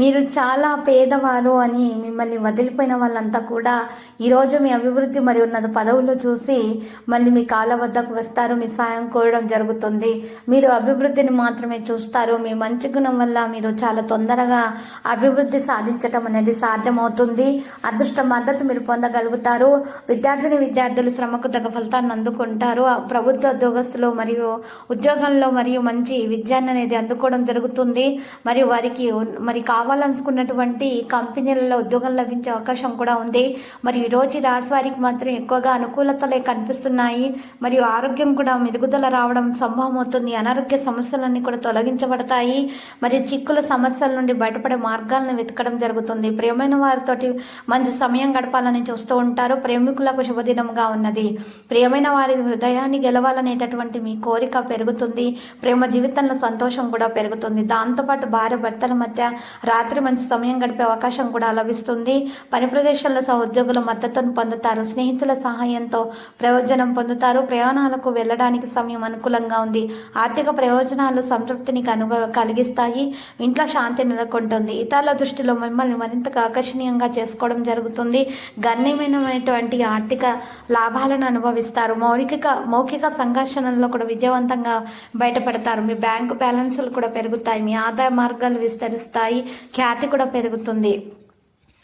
మీరు చాలా పేదవారు అని మిమ్మల్ని వదిలిపోయిన వాళ్ళంతా కూడా ఈరోజు మీ అభివృద్ధి మరియు ఉన్నత పదవులు చూసి మళ్ళీ మీ కాళ్ళ వద్దకు వస్తారు మీ సాయం కోరడం జరుగుతుంది. మీరు అభివృద్ధిని మాత్రమే చూస్తారు. మీ మంచి గుణం వల్ల మీరు చాలా తొందరగా అభివృద్ధి సాధించటం అనేది సాధ్యమవుతుంది. అదృష్ట మద్దతు మీరు పొందగలుగుతారు. విద్యార్థిని విద్యార్థులు శ్రమకు తగ్గ ఫలితాన్ని అందుకుంటారు. ప్రభుత్వ ఉద్యోగస్తులు మరియు ఉద్యోగంలో మరియు మంచి విద్యాన్ని అనేది అందుకోవడం జరుగుతుంది. మరియు వారికి మరి కా కావాలనుకున్నటువంటి కంపెనీలలో ఉద్యోగం లభించే అవకాశం కూడా ఉంది. మరి ఈ రోజు ఈ రాశి వారికి మాత్రం ఎక్కువగా అనుకూలతలే కనిపిస్తున్నాయి. మరియు ఆరోగ్యం కూడా మెరుగుదల రావడం సంభవం అవుతుంది. అనారోగ్య సమస్యలన్నీ కూడా తొలగించబడతాయి. మరియు చిక్కుల సమస్యల నుండి బయటపడే మార్గాలను వెతకడం జరుగుతుంది. ప్రియమైన వారితోటి మంచి సమయం గడపాలని చూస్తూ ఉంటారు. ప్రేమికులకు శుభదినంగా ఉన్నది. ప్రియమైన వారి హృదయాన్ని గెలవాలనేటటువంటి మీ కోరిక పెరుగుతుంది. ప్రేమ జీవితంలో సంతోషం కూడా పెరుగుతుంది. దాంతోపాటు భార్య భర్తల మధ్య రాత్రి మంచి సమయం గడిపే అవకాశం కూడా లభిస్తుంది. పని ప్రదేశాల్లో సహ ఉద్యోగుల మద్దతును పొందుతారు. స్నేహితుల సహాయంతో ప్రయోజనం పొందుతారు. ప్రయాణాలకు వెళ్ళడానికి సమయం అనుకూలంగా ఉంది. ఆర్థిక ప్రయోజనాలు సంతృప్తిని కనుగ కలిగిస్తాయి. ఇంట్లో శాంతి నెలకొంటుంది. ఇతరుల దృష్టిలో మిమ్మల్ని మరింతగా ఆకర్షణీయంగా చేసుకోవడం జరుగుతుంది. గణనీయమైనటువంటి ఆర్థిక లాభాలను అనుభవిస్తారు. మౌలిక మౌఖిక సంఘర్షణల్లో కూడా విజయవంతంగా బయటపడతారు. మీ బ్యాంకు బ్యాలెన్సులు కూడా పెరుగుతాయి. మీ ఆదాయ మార్గాలు విస్తరిస్తాయి. ఖ్యాతి కూడా పెరుగుతుంది.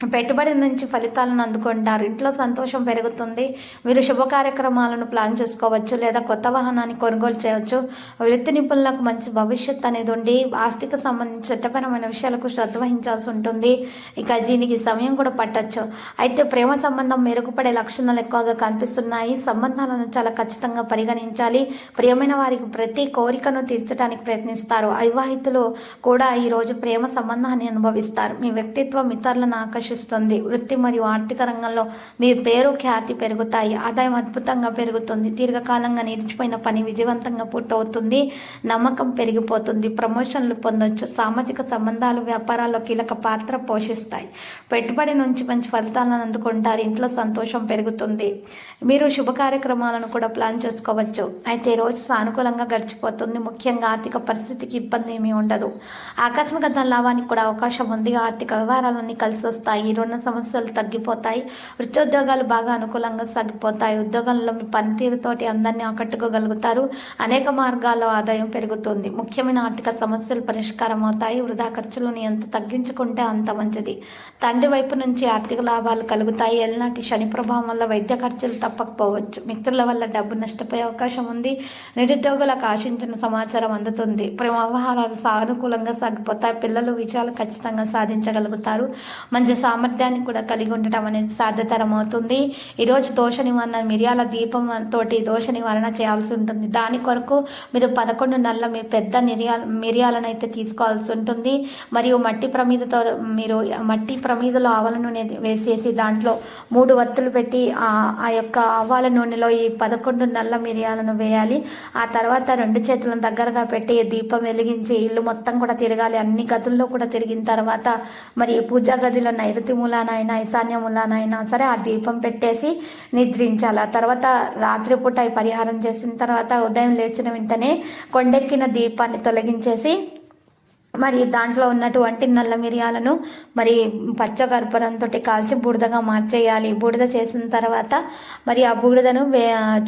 పెట్టుబడి నుంచి ఫలితాలను అందుకుంటారు. ఇంట్లో సంతోషం పెరుగుతుంది. మీరు శుభ కార్యక్రమాలను ప్లాన్ చేసుకోవచ్చు లేదా కొత్త వాహనాన్ని కొనుగోలు చేయవచ్చు. వృత్తి నిపుణులకు మంచి భవిష్యత్ అనేది ఉండి ఆస్తికి సంబంధించి చట్టపరమైన విషయాలకు శ్రద్ధ వహించాల్సి ఉంటుంది. ఇక దీనికి సమయం కూడా పట్టచ్చు. అయితే ప్రేమ సంబంధం మెరుగుపడే లక్షణాలు ఎక్కువగా కనిపిస్తున్నాయి. సంబంధాలను చాలా ఖచ్చితంగా పరిగణించాలి. ప్రియమైన వారికి ప్రతి కోరికను తీర్చడానికి ప్రయత్నిస్తారు. అవివాహితులు కూడా ఈ రోజు ప్రేమ సంబంధాన్ని అనుభవిస్తారు. మీ వ్యక్తిత్వం ఇతరులను ఆకర్షిస్తుంది వృత్తి మరియు ఆర్థిక రంగంలో మీ పేరు ఖ్యాతి పెరుగుతాయి. ఆదాయం అద్భుతంగా పెరుగుతుంది. దీర్ఘకాలంగా నిలిచిపోయిన పని విజయవంతంగా పూర్తవుతుంది. నమ్మకం పెరిగిపోతుంది. ప్రమోషన్లు పొందొచ్చు. సామాజిక సంబంధాలు వ్యాపారాల్లో కీలక పాత్ర పోషిస్తాయి. పెట్టుబడి నుంచి మంచి ఫలితాలను అందుకుంటారు. ఇంట్లో సంతోషం పెరుగుతుంది. మీరు శుభ కార్యక్రమాలను కూడా ప్లాన్ చేసుకోవచ్చు. అయితే ఈ రోజు సానుకూలంగా గడిచిపోతుంది. ముఖ్యంగా ఆర్థిక పరిస్థితికి ఇబ్బంది ఏమీ ఉండదు. ఆకస్మిక ధన లాభానికి కూడా అవకాశం ఉంది. ఆర్థిక వ్యవహారాలన్నీ కలిసి వస్తాయి రుణ సమస్యలు తగ్గిపోతాయి. వృత్తోద్యోగాలు బాగా అనుకూలంగా సాగిపోతాయి. ఉద్యోగంలో మీ పనితీరుతోటి అందరినీ ఆకట్టుకోగలుగుతారు. అనేక మార్గాల్లో ఆదాయం పెరుగుతుంది. ముఖ్యమైన ఆర్థిక సమస్యలు పరిష్కారం అవుతాయి వృధా ఖర్చులను ఎంత తగ్గించుకుంటే అంత మంచిది. తండ్రి వైపు నుంచి ఆర్థిక లాభాలు కలుగుతాయి. ఎల్నాటి శని ప్రభావం వల్ల వైద్య ఖర్చులు తప్పకపోవచ్చు. మిత్రుల వల్ల డబ్బు నష్టపోయే అవకాశం ఉంది. నిరుద్యోగులకు ఆశించిన సమాచారం అందుతుంది. ప్రేమ వ్యవహారాలు సానుకూలంగా సాగిపోతాయి. పిల్లలు విజయాలు ఖచ్చితంగా సాధించగలుగుతారు. మంచి సామర్థ్యాన్ని కూడా కలిగి ఉండటం అనేది సాధ్యతరం అవుతుంది ఈరోజు దోష నివారణ మిరియాల దీపం తోటి దోష నివారణ చేయాల్సి ఉంటుంది. దాని కొరకు మీరు పదకొండు నెలల మీ పెద్ద మిరియాల మిరియాలను అయితే తీసుకోవాల్సి ఉంటుంది. మరియు మట్టి ప్రమిదతో మీరు మట్టి ప్రమిదలో ఆవల నూనె వేసేసి దాంట్లో మూడు వత్తులు పెట్టి ఆ ఆ యొక్క ఆవాల నూనెలో ఈ పదకొండు నల్ల మిరియాలను వేయాలి. ఆ తర్వాత రెండు చేతులను దగ్గరగా పెట్టి దీపం వెలిగించి ఇల్లు మొత్తం కూడా తిరగాలి. అన్ని గదుల్లో కూడా తిరిగిన తర్వాత మరి పూజా గదిలో నైరుతి మూలానైనా ఈశాన్య మూలానైనా సరే ఆ దీపం పెట్టేసి నిద్రించాలి. ఆ తర్వాత రాత్రిపూట ఈ పరిహారం చేసిన తర్వాత ఉదయం లేచిన వెంటనే కొండెక్కిన దీపాన్ని తొలగించేసి మరి దాంట్లో ఉన్నటువంటి నల్ల మిరియాలను మరి పచ్చ కర్పూరంతో కాల్చి బూడిదగా మార్చేయాలి. బూడిద చేసిన తర్వాత మరి ఆ బూడిదను వే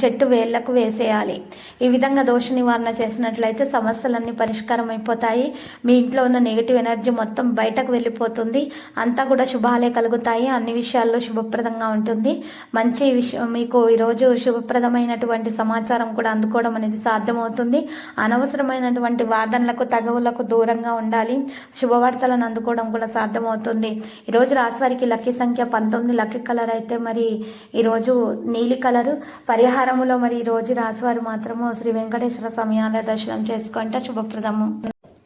చెట్టు వేళ్ళకు వేసేయాలి. ఈ విధంగా దోష నివారణ చేసినట్లయితే సమస్యలన్నీ పరిష్కారం అయిపోతాయి. మీ ఇంట్లో ఉన్న నెగిటివ్ ఎనర్జీ మొత్తం బయటకు వెళ్ళిపోతుంది. అంతా కూడా శుభాలే కలుగుతాయి. అన్ని విషయాల్లో శుభప్రదంగా ఉంటుంది. మంచి విషయం మీకు ఈరోజు శుభప్రదమైనటువంటి సమాచారం కూడా అందుకోవడం అనేది సాధ్యమవుతుంది. అనవసరమైనటువంటి వాదనలకు తగవులకు దూరంగా ఉండాలి. శుభవార్తలను అందుకోవడం కూడా సాధ్యమవుతుంది. ఈరోజు రాశివారికి లక్కీ సంఖ్య పంతొమ్మిది. లక్కీ కలర్ అయితే మరి ఈరోజు నీలి కలరు. పరిహారములో మరి ఈరోజు రాశివారు మాత్రము శ్రీ వెంకటేశ్వర స్వామి దర్శనం చేసుకుంటే శుభప్రదము.